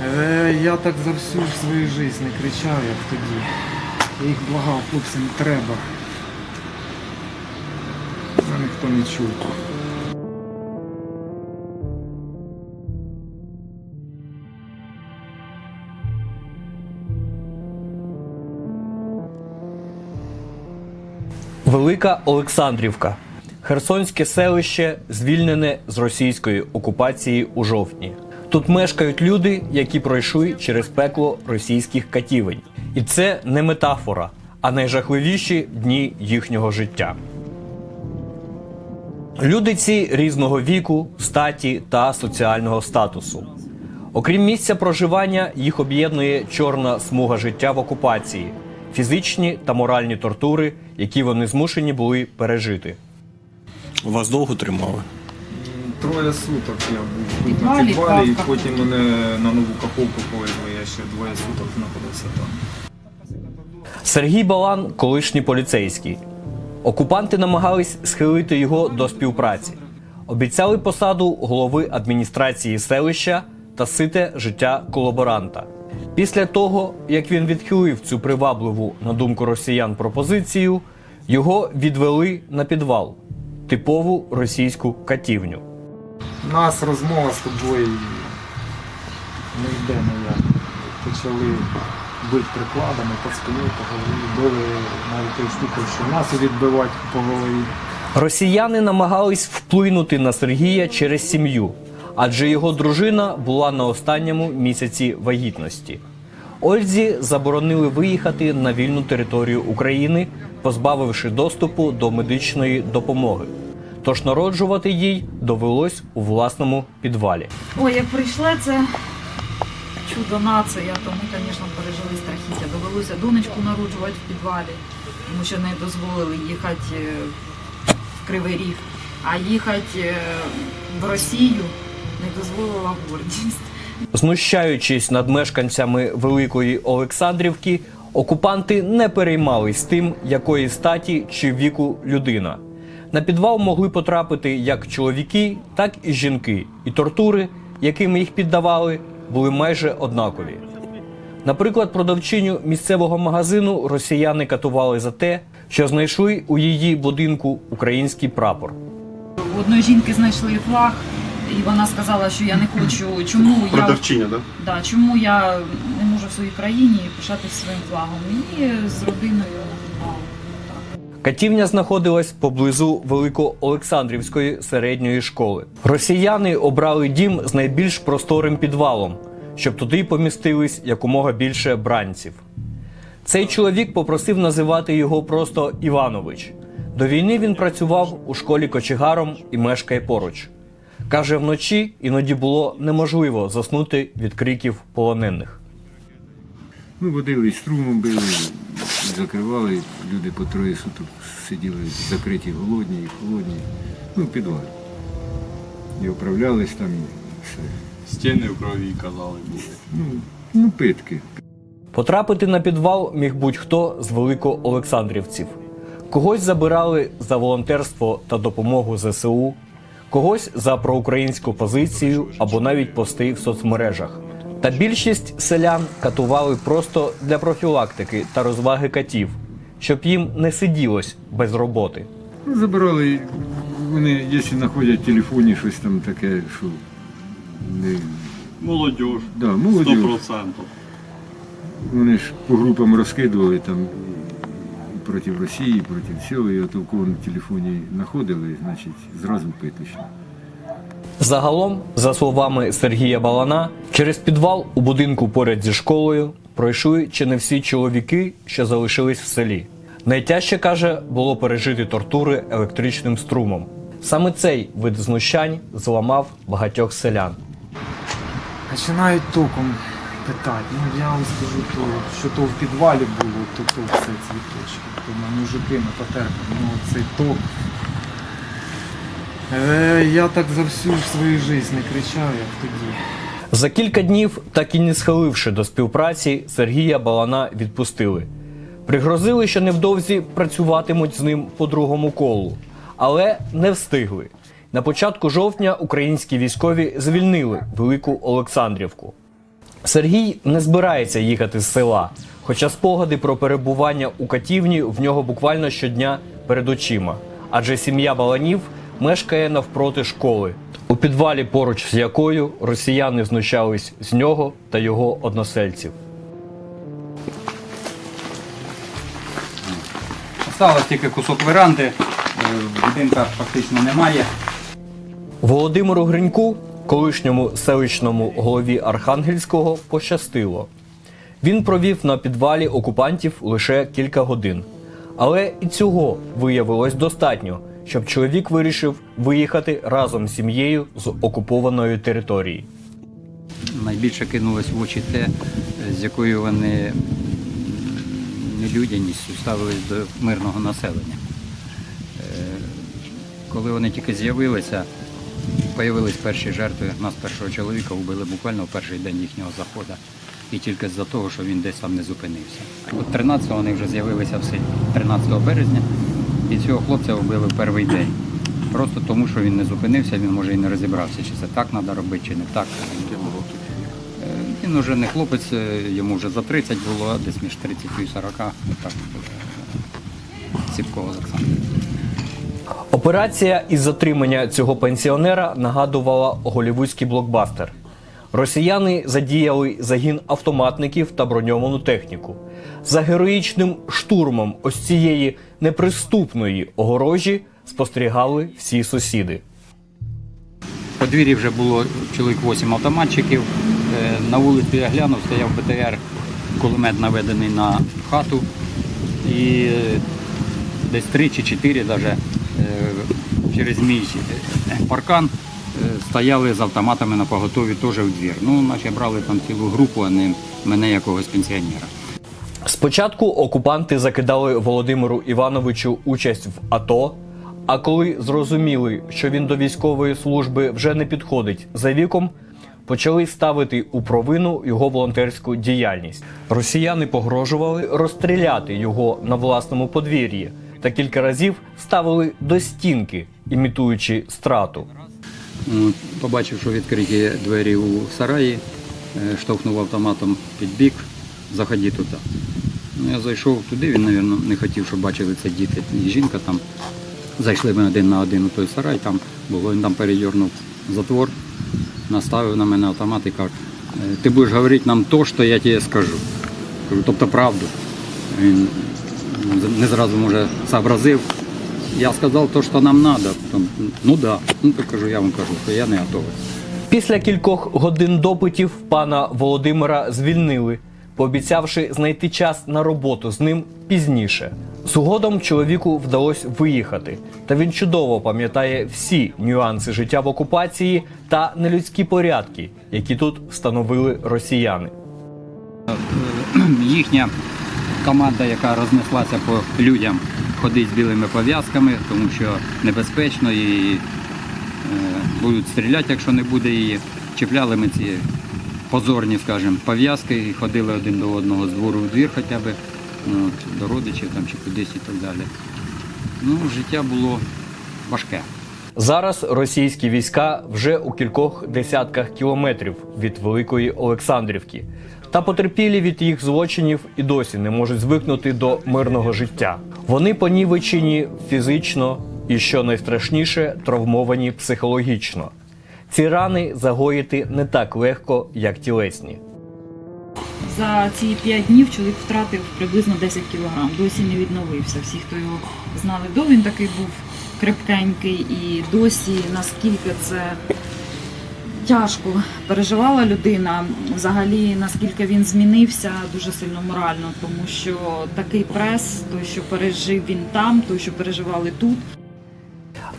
Е, я так за всю свою жизнь не кричав, як тоді. Я їх благав, хлопці, не треба. А ніхто не чув. Велика Олександрівка. Херсонське селище звільнене з російської окупації у жовтні. Тут мешкають люди, які пройшли через пекло російських катівень. І це не метафора, а найжахливіші дні їхнього життя. Люди ці різного віку, статі та соціального статусу. Окрім місця проживання, їх об'єднує чорна смуга життя в окупації, фізичні та моральні тортури, які вони змушені були пережити. Вас довго тримали? Троє суток я був тут на підвалі, і потім мене на нову каховку повезли, я ще двоє суток знаходився там. Сергій Балан колишній поліцейський. Окупанти намагались схилити його до співпраці. Обіцяли посаду голови адміністрації селища та сите життя колаборанта. Після того, як він відхилив цю привабливу, на думку росіян, пропозицію, його відвели на підвал типову російську катівню. У нас розмова з тобою не йде ніяк. Почали бити прикладами по спині, по голові, били навіть штукою, що нас відбивати по голові. Росіяни намагались вплинути на Сергія через сім'ю, адже його дружина була на останньому місяці вагітності. Ользі заборонили виїхати на вільну територію України, позбавивши доступу до медичної допомоги. Тож народжувати їй довелось у власному підвалі. Ой, як прийшла це чудо нація, то ми, звісно, пережили страхіття. Довелося донечку народжувати в підвалі, тому що не дозволили їхати е, в Кривий Ріг, а їхати е, в Росію не дозволила гордість. Знущаючись над мешканцями Великої Олександрівки, окупанти не переймались тим, якої статі чи віку людина. На підвал могли потрапити як чоловіки, так і жінки, і тортури, якими їх піддавали, були майже однакові. Наприклад, продавчиню місцевого магазину росіяни катували за те, що знайшли у її будинку український прапор. У одної жінки знайшли флаг, і вона сказала, що я не хочу. Чому я Продавчиня, так? да, чому я не можу в своїй країні пишатися своїм флагом? І з родиною. Катівня знаходилась поблизу Великоолександрівської середньої школи. Росіяни обрали дім з найбільш просторим підвалом, щоб туди помістились якомога більше бранців. Цей чоловік попросив називати його просто Іванович. До війни він працював у школі кочегаром і мешкає поруч. Каже, вночі іноді було неможливо заснути від криків полонених. Ну, водили струмом били, закривали, люди по троє суток сиділи закриті, голодні і холодні. Ну, підвалі. І управлялись там і все. Стіни в крові казали були. Ну, ну питки. Потрапити на підвал міг будь-хто з великоолександрівців. Когось забирали за волонтерство та допомогу ЗСУ, когось за проукраїнську позицію або навіть пости в соцмережах. Та більшість селян катували просто для профілактики та розваги катів, щоб їм не сиділось без роботи. Ну, забирали, вони, якщо знаходять в телефоні щось там таке, що не, Молодіж. да, молоді, 100%. вони ж по групам розкидували там і проти Росії, проти всього, і от у кого на телефоні знаходили, значить, зразу питочно. Загалом, за словами Сергія Балана, через підвал у будинку поряд зі школою пройшли чи не всі чоловіки, що залишились в селі. Найтяжче каже, було пережити тортури електричним струмом. Саме цей вид знущань зламав багатьох селян. Починають током питати. Ну я вам скажу, то, що то в підвалі було, то то все цвіточки. То на мужики не потерпали. Ну цей ток. Е, я так за всю свою жизнь не кричав, як тоді. За кілька днів, так і не схиливши до співпраці, Сергія Балана відпустили. Пригрозили, що невдовзі працюватимуть з ним по другому колу, але не встигли. На початку жовтня українські військові звільнили Велику Олександрівку. Сергій не збирається їхати з села, хоча спогади про перебування у катівні в нього буквально щодня перед очима. Адже сім'я Баланів мешкає навпроти школи, у підвалі, поруч з якою росіяни знущались з нього та його односельців. Осталось тільки кусок веранди, е, будинка фактично немає. Володимиру Гриньку, колишньому селищному голові Архангельського, пощастило. Він провів на підвалі окупантів лише кілька годин. Але і цього виявилось достатньо, щоб чоловік вирішив виїхати разом з сім'єю з окупованої території. Найбільше кинулось в очі те, з якою вони нелюдяністю ставились до мирного населення. Е, Коли вони тільки з'явилися, появились перші жертви. Нас першого чоловіка вбили буквально в перший день їхнього заходу. І тільки з-за того, що він десь там не зупинився. От 13-го вони вже з'явилися в селі, 13 березня, і цього хлопця вбили в перший день. Просто тому, що він не зупинився, він може і не розібрався, чи це так треба робити, чи не так. Е, Він вже не хлопець, е, йому вже за 30 було, а десь між 30 і 40. Так, е, Ціпко Олександр. Операція із затримання цього пенсіонера нагадувала голівудський блокбастер. Росіяни задіяли загін автоматників та броньовану техніку. За героїчним штурмом ось цієї неприступної огорожі спостерігали всі сусіди. В подвір'ї вже було чоловік 8 автоматчиків. Е, На вулиці я глянув, стояв БТР, кулемет наведений на хату. І е, десь 3 чи 4 даже, е, через мій паркан стояли з автоматами на поготові теж в двір. Ну, наче брали там цілу групу, а не мене якогось пенсіонера. Спочатку окупанти закидали Володимиру Івановичу участь в АТО. А коли зрозуміли, що він до військової служби вже не підходить за віком, почали ставити у провину його волонтерську діяльність. Росіяни погрожували розстріляти його на власному подвір'ї та кілька разів ставили до стінки, імітуючи страту. Побачив, що відкриті двері у сараї, е, штовхнув автоматом під бік, заходи туди. Ну, я зайшов туди, він, мабуть, не хотів, щоб бачили це діти і жінка там. Зайшли ми один на один у той сарай, там було, він там передернув затвор, наставив на мене автомат і каже, «Е, ти будеш говорити нам то, що я тебе скажу. Тобто правду. Він не зразу може сообразив. Я сказав то, що нам треба. Ну так. Да. Ну то кажу, я вам кажу, що я не готовий. Після кількох годин допитів пана Володимира звільнили, пообіцявши знайти час на роботу з ним пізніше. Згодом чоловіку вдалося виїхати, та він чудово пам'ятає всі нюанси життя в окупації та нелюдські порядки, які тут встановили росіяни. Їхня команда, яка рознеслася по людям, ходить з білими пов'язками, тому що небезпечно і е, будуть стріляти, якщо не буде її. Чіпляли ми ці позорні, скажімо, пов'язки і ходили один до одного з двору в двір хоча б, ну, до родичів там, чи кудись і так далі. Ну, життя було важке. Зараз російські війська вже у кількох десятках кілометрів від Великої Олександрівки. Та потерпілі від їх злочинів і досі не можуть звикнути до мирного життя. Вони понівечені фізично і, що найстрашніше, травмовані психологічно. Ці рани загоїти не так легко, як тілесні. За ці 5 днів чоловік втратив приблизно 10 кілограм. Досі не відновився. Всі, хто його знали до, він такий був крепкенький і досі наскільки це тяжко переживала людина. Взагалі, наскільки він змінився дуже сильно морально, тому що такий прес, той, що пережив він там, той, що переживали тут.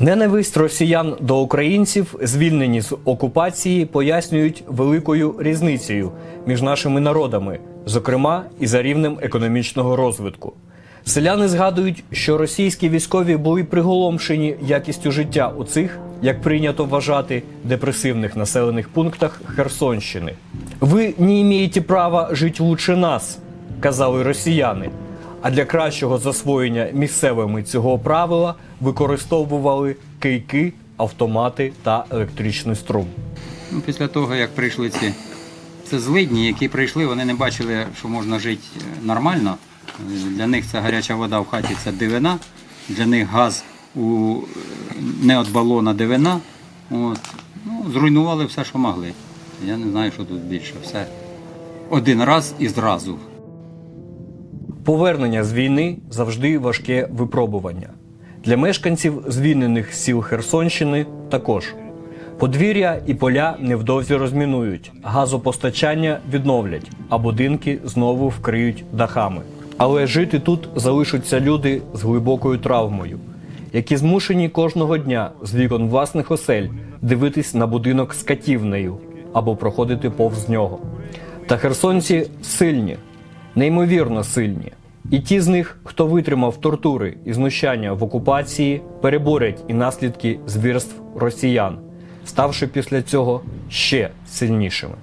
Ненависть росіян до українців, звільнені з окупації, пояснюють великою різницею між нашими народами, зокрема і за рівнем економічного розвитку. Селяни згадують, що російські військові були приголомшені якістю життя у цих, як прийнято вважати, депресивних населених пунктах Херсонщини. Ви не маєте права жити лучше нас, казали росіяни. А для кращого засвоєння місцевими цього правила використовували кийки, автомати та електричний струм. Ну, після того, як прийшли ці Це злидні, які прийшли, вони не бачили, що можна жити нормально. Для них це гаряча вода в хаті це дивина, для них газ у не від балона дивина. От. Ну, зруйнували все, що могли. Я не знаю, що тут більше. Все один раз і зразу. Повернення з війни завжди важке випробування. Для мешканців звільнених сіл Херсонщини також. Подвір'я і поля невдовзі розмінують, газопостачання відновлять, а будинки знову вкриють дахами. Але жити тут залишаться люди з глибокою травмою, які змушені кожного дня з вікон власних осель дивитись на будинок з катівнею або проходити повз нього. Та херсонці сильні, неймовірно сильні. І ті з них, хто витримав тортури і знущання в окупації, переборять і наслідки звірств росіян, ставши після цього ще сильнішими.